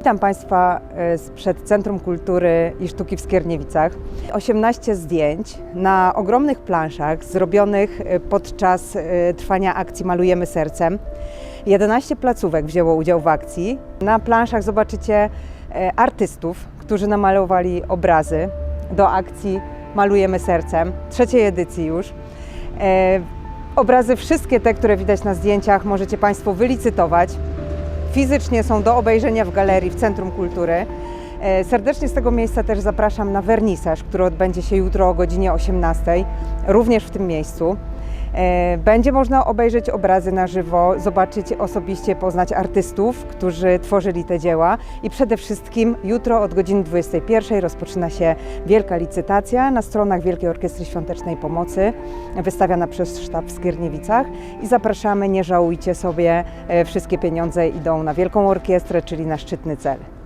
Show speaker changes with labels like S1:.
S1: Witam Państwa e, sprzed Centrum Kultury i Sztuki w Skierniewicach. 18 zdjęć na ogromnych planszach zrobionych e, podczas e, trwania akcji Malujemy Sercem. 11 placówek wzięło udział w akcji. Na planszach zobaczycie artystów, którzy namalowali obrazy do akcji Malujemy Sercem, trzeciej edycji już. Obrazy, wszystkie te, które widać na zdjęciach, możecie Państwo wylicytować. Fizycznie są do obejrzenia w galerii w Centrum Kultury. E, Serdecznie z tego miejsca też zapraszam na wernisaż, który odbędzie się jutro o godzinie 18, również w tym miejscu. E, Będzie można obejrzeć obrazy na żywo, zobaczyć osobiście, poznać artystów, którzy tworzyli te dzieła. I przede wszystkim jutro od godziny 21 rozpoczyna się wielka licytacja na stronach Wielkiej Orkiestry Świątecznej Pomocy, wystawiana przez sztab w Skierniewicach. I zapraszamy, nie żałujcie sobie, e, wszystkie pieniądze idą na Wielką Orkiestrę, czyli na szczytny cel.